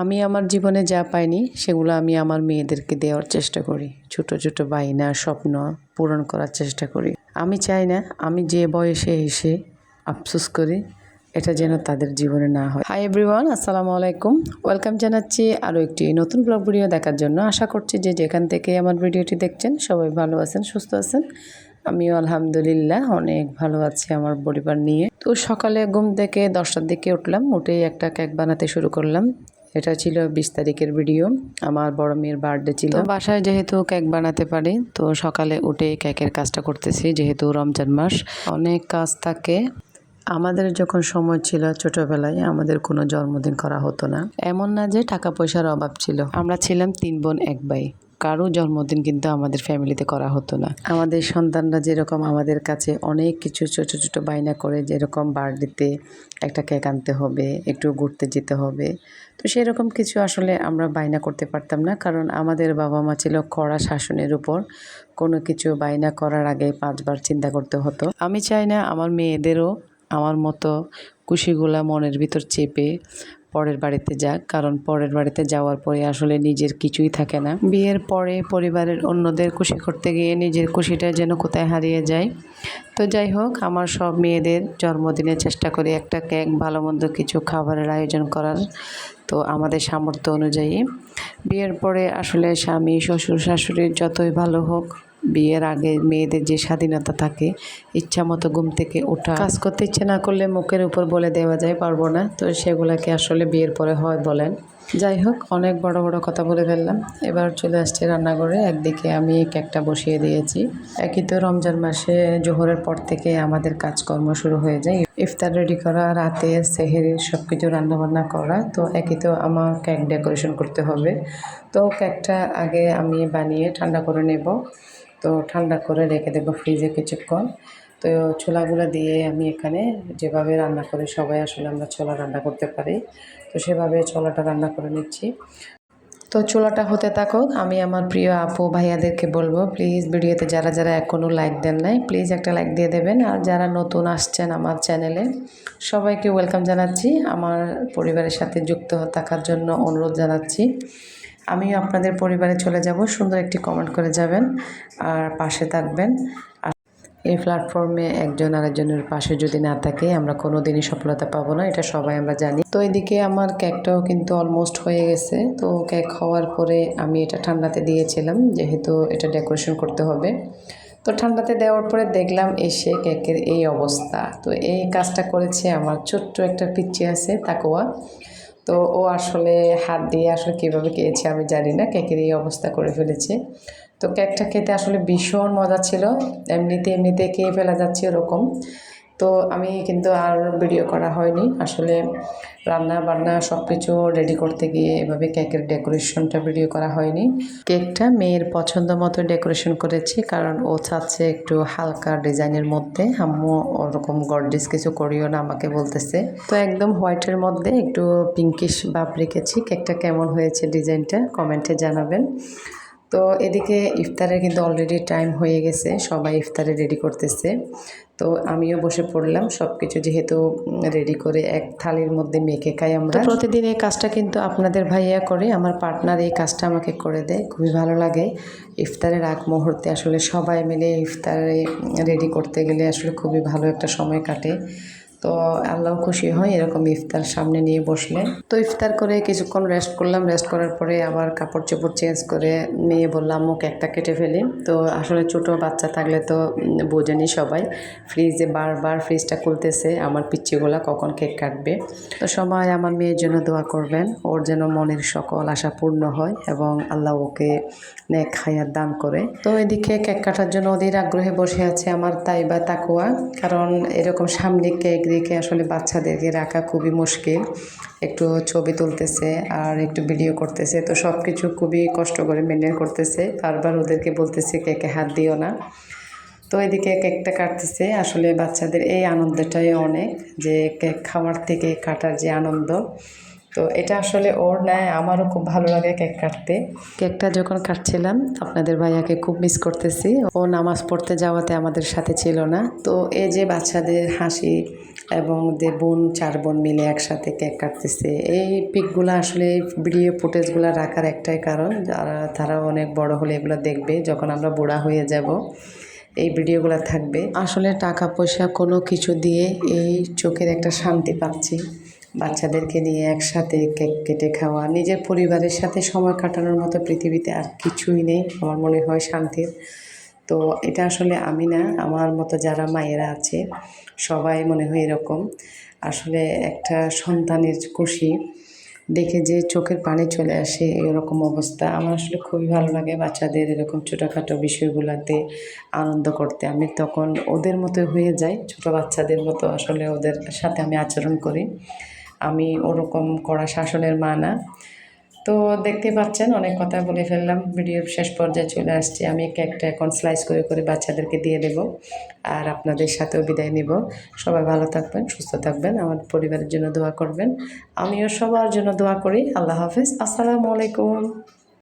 আমি আমার জীবনে যা পাইনি, সেগুলো আমি আমার মেয়েদেরকে দেওয়ার চেষ্টা করি। ছোট ছোট বাইনা স্বপ্ন পূরণ করার চেষ্টা করি। আমি চাই না আমি যে বয়সে এসে আফসোস করি, এটা যেন তাদের জীবনে না হয়। হাই এভরিওয়ান আসসালামু আলাইকুম। ওয়েলকাম জানাচ্ছি আরও একটি নতুন ব্লগ ভিডিও দেখার জন্য। আশা করছি যে যেখান থেকে আমার ভিডিওটি দেখছেন, সবাই ভালো আছেন, সুস্থ আছেন। আমিও আলহামদুলিল্লাহ অনেক ভালো আছি আমার পরিবার নিয়ে। তো সকালে ঘুম থেকে দশটার দিকে উঠলাম, উঠেই একটা কেক বানাতে শুরু করলাম। এটা ছিল বিশ তারিখের ভিডিও। আমার বড় মেয়ের বার্থডে ছিল। বাসায় যেহেতু কেক বানাতে পারি, তো সকালে উঠে কেকের কাজটা করতেছি, যেহেতু রমজান মাস। অনেক কাজ থাকে। আমাদের যখন সময় ছিল ছোটবেলায়, আমাদের কোনো জন্মদিন করা হতো না। এমন না যে টাকা পয়সার অভাব ছিল। আমরা ছিলাম তিন বোন, এক ভাই। কারও জন্মদিন কিন্তু আমাদের ফ্যামিলিতে করা হতো না। আমাদের সন্তানরা যেরকম আমাদের কাছে অনেক কিছু ছোট ছোট বায়না করে যেরকম বার্থডেতে একটা কেক আনতে হবে, একটু ঘুরতে যেতে হবে, তো সেরকম কিছু আসলে আমরা বায়না করতে পারতাম না। কারণ আমাদের বাবা মা ছিল কড়া শাসনের উপর, কোনো কিছু বায়না করার আগে পাঁচবার চিন্তা করতে হতো। আমি চাই না আমার মেয়েদেরও আমার মতো খুশিগুলা মনের ভিতর চেপে পরের বাড়িতে যাক, কারণ পরের বাড়িতে যাওয়ার পরে আসলে নিজের কিছুই থাকে না। বিয়ের পরে পরিবারের অন্যদের খুশি করতে গিয়ে নিজের খুশিটা যেন কোথায় হারিয়ে যায়। তো যাই হোক, আমার সব মেয়েদের জন্মদিনে চেষ্টা করি একটা কেক ভালো মন্দ কিছু খাবারের আয়োজন করার। তো আমাদের সামর্থ্য অনুযায়ী। বিয়ের পরে আসলে স্বামী, শ্বশুর শাশুড়ির যতই ভালো হোক বিয়ের আগে মেয়েদের যে স্বাধীনতা থাকে, ইচ্ছা মতো ঘুম থেকে ওঠা। কাজ করতে ইচ্ছে না করলে মুখের উপর বলে দেওয়া যায়, পারব না। তো সেগুলোকে আসলে বিয়ের পরে হয় বলেন। যাই হোক, অনেক বড় বড় কথা বলে ফেললাম। এবার চলে আসছে রান্নাঘরে। একদিকে আমি কেকটা বসিয়ে দিয়েছি। একই তো রমজান মাসে জোহরের পর থেকে আমাদের কাজকর্ম শুরু হয়ে যায়। ইফতার রেডি করা, রাতে সেহেরির সব কিছু রান্নাবান্না করা, তো একই তো আমার কেক ডেকোরেশন করতে হবে। তো কেকটা আগে আমি বানিয়ে ঠান্ডা করে নেব। তো ঠান্ডা করে রেখে দেবো ফ্রিজে কিছুক্ষণ। তো ছোলাগুলো দিয়ে আমি এখানে যেভাবে রান্না করি, সবাই আসলে আমরা ছোলা রান্না করতে পারি। তো সেভাবে ছোলাটা রান্না করে নিচ্ছি। তো চুলাটা হতে থাকুক, আমি আমার প্রিয় আপু ভাইয়াদেরকে বলব প্লিজ ভিডিওতে যারা যারা এখনও লাইক দেন নাই প্লিজ একটা লাইক দিয়ে দেবেন। আর যারা নতুন আসছেন আমার চ্যানেলে সবাইকে ওয়েলকাম জানাচ্ছি। আমার পরিবারের সাথে যুক্ত থাকার জন্য অনুরোধ জানাচ্ছি। আমিও আপনাদের পরিবারে চলে যাব, সুন্দর একটি কমেন্ট করে যাবেন। আর পাশে থাকবেন। এই প্ল্যাটফর্মে একজন আরেকজনের পাশে যদি না থাকে, আমরা কোনো দিনই সফলতা পাবো না, এটা সবাই আমরা জানি। তো এদিকে আমার কেকটাও কিন্তু অলমোস্ট হয়ে গেছে। তো কেক হওয়ার পরে আমি এটা ঠান্ডাতে দিয়েছিলাম, যেহেতু এটা ডেকোরেশন করতে হবে। তো ঠান্ডাতে দেওয়ার পরে দেখলাম এসে কেকের এই অবস্থা। তো এই কাজটা করেছে আমার ছোট্ট একটা পিচ্ছি আছে তাকোয়া তো ও আসলে হাত দিয়ে আসলে কীভাবে খেয়েছে আমি জানি না কেকের এই অবস্থা করে ফেলেছে। তো কেকটা খেতে আসলে ভীষণ মজা ছিল। এমনিতে এমনিতে খেয়ে ফেলা যাচ্ছে ওরকম। তো আমি কিন্তু আর ভিডিও করা হয়নি। আসলে রান্না বান্না সব কিছু রেডি করতে গিয়ে এভাবে কেকের ডেকোরেশনটা ভিডিও করা হয়নি। কেকটা মেয়ের পছন্দ মতো ডেকোরেশন করেছি, কারণ ও চাচ্ছে একটু হালকা ডিজাইনের মধ্যে। আম্মু ওরকম গর্ডিস কিছু করিও না, আমাকে বলতেছে। তো একদম হোয়াইটের মধ্যে একটু পিঙ্কিশ ভাব রেখেছি। কেকটা কেমন হয়েছে ডিজাইনটা কমেন্টে জানাবেন। তো এদিকে ইফতারের কিন্তু অলরেডি টাইম হয়ে গেছে, সবাই ইফতারে রেডি করতেছে। তো আমিও বসে পড়লাম সব কিছু যেহেতু রেডি করে এক থালির মধ্যে মেখে খাই আমরা। প্রতিদিন এই কাজটা কিন্তু আপনাদের ভাইয়া করে, আমার পার্টনার এই কাজটা আমাকে করে দেয়, খুবই ভালো লাগে। ইফতারের আগ মুহূর্তে আসলে সবাই মিলে ইফতারে রেডি করতে গেলে আসলে খুবই ভালো একটা সময় কাটে। তো আল্লাহ খুশি হয় এরকম ইফতার সামনে নিয়ে বসলে। তো ইফতার করে কিছুক্ষণ রেস্ট করলাম। রেস্ট করার পরে আবার কাপড় চোপড় চেঞ্জ করে নিয়ে বললাম, মুখ একটা কেটে ফেলি। তো আসলে ছোট বাচ্চা থাকলে তো বোঝেনি সবাই। ফ্রিজে বারবার ফ্রিজটা খুলতেছে, আমার পিচ্ছিগুলা কখন কেক কাটবে। তো সবাই আমার মেয়ের জন্য দোয়া করবেন, ওর যেন মনের সকল আশা পূর্ণ হয় এবং আল্লাহ ওকে নেক খাইয়ার দান করে। তো এদিকে কেক কাটার জন্য ওদের আগ্রহে বসে আছে আমার তাই বা তাকুয়া, কারণ এরকম সামনে কেক রেখে আসলে বাচ্চাদেরকে রাখা খুবই মুশকিল। একটু ছবি তুলতেছে আর একটু ভিডিও করতেছে। তো সব কিছু খুবই কষ্ট করে মেনটেন করতেছে। বারবার ওদেরকে বলতেছে কেকে হাত দিও না। তো এদিকে কেকটা কাটতেছে। আসলে বাচ্চাদের এই আনন্দটাই অনেক যে কেক খাওয়ার থেকে কাটার যে আনন্দ। তো এটা আসলে ওর নেয় আমারও খুব ভালো লাগে কেক কাটতে। কেকটা যখন কাটছিলাম, আপনাদের ভাইয়াকে খুব মিস করতেছি। ও নামাজ পড়তে যাওয়াতে আমাদের সাথে ছিল না। তো এই যে বাচ্চাদের হাসি এবং যে বোন, চার বোন মিলে একসাথে কেক কাটতেছে। এই পিকগুলো আসলে ভিডিও ফুটেজগুলো রাখার একটাই কারণ। যারা তারা অনেক বড় হলে এগুলো দেখবে। যখন আমরা বুড়া হয়ে যাব, এই ভিডিওগুলো থাকবে। আসলে টাকা পয়সা কোনো কিছু দিয়ে এই চোখের একটা শান্তি পাচ্ছি। বাচ্চাদেরকে নিয়ে একসাথে কেক কেটে খাওয়া, নিজের পরিবারের সাথে সময় কাটানোর মতো পৃথিবীতে আর কিছুই নেই। আমার মনে হয় শান্তির। তো এটা আসলে আমি না, আমার মতো যারা মায়েরা আছে, সবাই মনে হয় এরকম। আসলে একটা সন্তানের খুশি দেখে যে চোখের পানি চলে আসে এরকম অবস্থা, আমার আসলে খুবই ভালো লাগে বাচ্চাদের এরকম ছোটোখাটো বিষয়গুলোতে আনন্দ করতে। আমি তখন ওদের মতো হয়ে যাই, ছোটো বাচ্চাদের মতো আসলে ওদের সাথে আমি আচরণ করি। আমি ওরকম করা শাসনের মা না। তো দেখতে পাচ্ছেন, অনেক কথা বলে ফেললাম। ভিডিওর শেষ পর্যায়ে চলে আসছি। আমি কেকটা এখন স্লাইস করে করে বাচ্চাদেরকে দিয়ে দেব আর আপনাদের সাথেও বিদায় নিব। সবাই ভালো থাকবেন, সুস্থ থাকবেন, আমার পরিবারের জন্য দোয়া করবেন। আমিও সবার জন্য দোয়া করি। আল্লাহ হাফিজ। আসসালামু আলাইকুম।